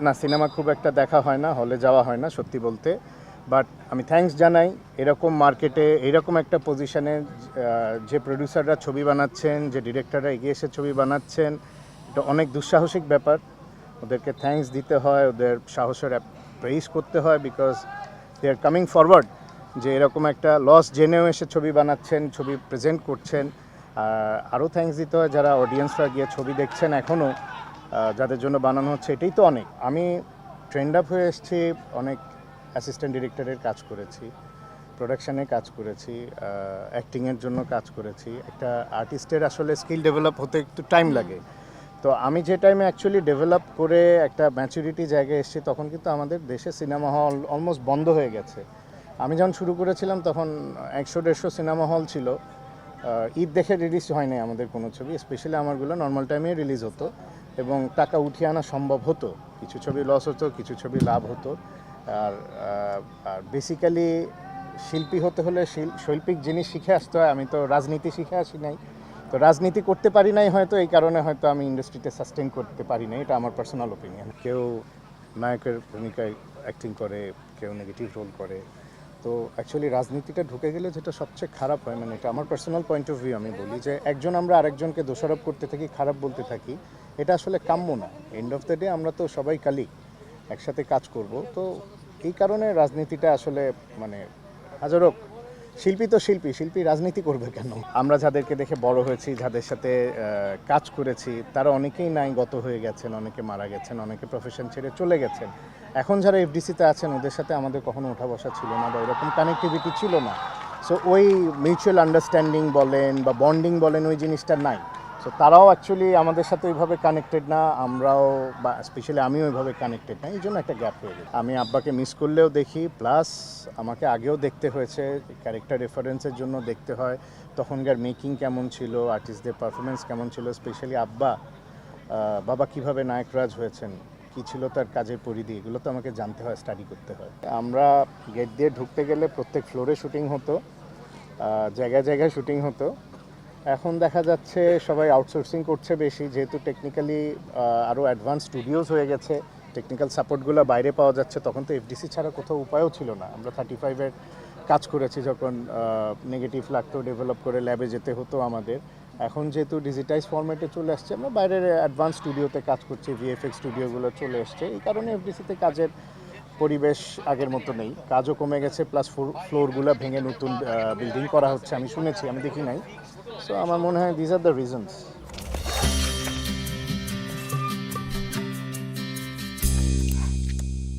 না, সিনেমা খুব একটা দেখা হয় না, হলে যাওয়া হয় না, সত্যি বলতে। বাট আমি থ্যাঙ্কস জানাই, এরকম মার্কেটে এরকম একটা পজিশনে যে প্রডিউসাররা ছবি বানাচ্ছেন, যে ডিরেক্টররা এগিয়ে এসে ছবি বানাচ্ছেন, এটা অনেক দুঃসাহসিক ব্যাপার। ওদেরকে থ্যাঙ্কস দিতে হয়, ওদের সাহসের প্রেইজ করতে হয় because they are coming forward যে এরকম একটা লস জেনেও এসে ছবি বানাচ্ছেন, ছবি প্রেজেন্ট করছেন। আর আরও থ্যাঙ্কস দিতে হয় যারা অডিয়েন্সরা গিয়ে ছবি দেখছেন এখনও। যাদের জন্য বানানো হচ্ছে, এটাই তো অনেক। আমি ট্রেন্ড আপ হয়ে এসেছি, অনেক অ্যাসিস্ট্যান্ট ডিরেক্টরের কাজ করেছি প্রোডাকশানে কাজ করেছি অ্যাক্টিংয়ের জন্য কাজ করেছি। একটা আর্টিস্টের আসলে স্কিল ডেভেলপ হতে একটু টাইম লাগে। তো আমি যে টাইমে অ্যাকচুয়ালি ডেভেলপ করে একটা ম্যাচুরিটি জায়গায় এসেছি, তখন কিন্তু আমাদের দেশে সিনেমা হল অলমোস্ট বন্ধ হয়ে গেছে। আমি যখন শুরু করেছিলাম, তখন একশো দেড়শো সিনেমা হল ছিল। ঈদ দেখে রিলিজ হয়নি আমাদের কোনো ছবি স্পেশালি আমারগুলো নর্মাল টাইমে রিলিজ হতো। এবং টাকা উঠিয়ে আনা সম্ভব হতো। কিছু ছবি লস হতো, কিছু ছবি লাভ হতো। আর আর বেসিক্যালি শিল্পী হতে হলে শিল- শৈল্পিক জিনিস শিখে আসতে হয়, আমি তো রাজনীতি শিখে আসি নাই। তো রাজনীতি করতে পারি নাই হয়তো, এই কারণে হয়তো আমি ইন্ডাস্ট্রিতে সাস্টেন করতে পারি নাই, এটা আমার পার্সোনাল ওপিনিয়ন কেউ নায়কের ভূমিকায় অ্যাক্টিং করে, কেউ নেগেটিভ রোল করে। তো অ্যাকচুয়ালি রাজনীতিটা ঢুকে গেলে যেটা সবচেয়ে খারাপ হয় মানে এটা আমার পার্সোনাল পয়েন্ট অফ ভিউ আমি বলি যে একজন আমরা আরেকজনকে দোষারোপ করতে থাকি, খারাপ বলতে থাকি এটা আসলে কাম্য না। এন্ড অফ দ্য ডে আমরা তো সবাই কালি, একসাথে কাজ করব। তো এই কারণে রাজনীতিটা আসলে মানে হাজারো, শিল্পী তো শিল্পী শিল্পী রাজনীতি করবে কেন? আমরা যাদেরকে দেখে বড় হয়েছি, যাদের সাথে কাজ করেছি, তারা অনেকেই নাই গত হয়ে গেছেন, অনেকে মারা গেছেন, অনেকে প্রফেশন ছেড়ে চলে গেছেন। এখন যারা এফডিসিতে আছেন, ওদের সাথে আমাদের কখনো ওঠা বসা ছিল না বা এরকম কানেক্টিভিটি ছিল না। সো ওই মিউচুয়াল আন্ডারস্ট্যান্ডিং বলেন বা বন্ডিং বলেন, ওই জিনিসটা নাই। সো তারাও অ্যাকচুয়ালি আমাদের সাথে ওইভাবে কানেক্টেড না, আমরাও বা স্পেশালি আমিও ওইভাবে কানেক্টেড না এই জন্য একটা গ্যাপ হয়ে গেছে। আমি আব্বাকে মিস করলেও দেখি প্লাস আমাকে আগেও দেখতে হয়েছে ক্যারেক্টার রেফারেন্সের জন্য দেখতে হয়, তখনকার মেকিং কেমন ছিল আর্টিস্টদের পারফরমেন্স কেমন ছিল স্পেশালি আব্বা বাবা কীভাবে নায়করাজ হয়েছেন, কি ছিল তার কাজের পরিধি, এগুলো তো আমাকে জানতে হয় স্টাডি করতে হয়। আমরা গেট দিয়ে ঢুকতে গেলে প্রত্যেক ফ্লোরে শুটিং হতো জায়গায় জায়গায় শুটিং হতো এখন দেখা যাচ্ছে সবাই আউটসোর্সিং করছে বেশি, যেহেতু টেকনিক্যালি আরও অ্যাডভান্স স্টুডিওস হয়ে গেছে টেকনিক্যাল সাপোর্টগুলো বাইরে পাওয়া যাচ্ছে, তখন তো এফডিসি ছাড়া কোথাও উপায়ও ছিল না। আমরা থার্টি ফাইভের কাজ করেছি যখন নেগেটিভ লাগতো ডেভেলপ করে ল্যাবে যেতে হতো আমাদের। এখন যেহেতু ডিজিটাইজ ফরম্যাটে চলে আসছে, আমরা বাইরের অ্যাডভান্স স্টুডিওতে কাজ করছি ভিএফএক্স স্টুডিওগুলো চলে এসছে। এই কারণে এফডিসিতে কাজের পরিবেশ আগের মতো নেই। কাজও কমে গেছে প্লাস ফ্লোরগুলো ভেঙে নতুন বিল্ডিং করা হচ্ছে, আমি শুনেছি, আমি দেখি নাই। সো আমার মনে হয় দিজ আর দ্য রিজনস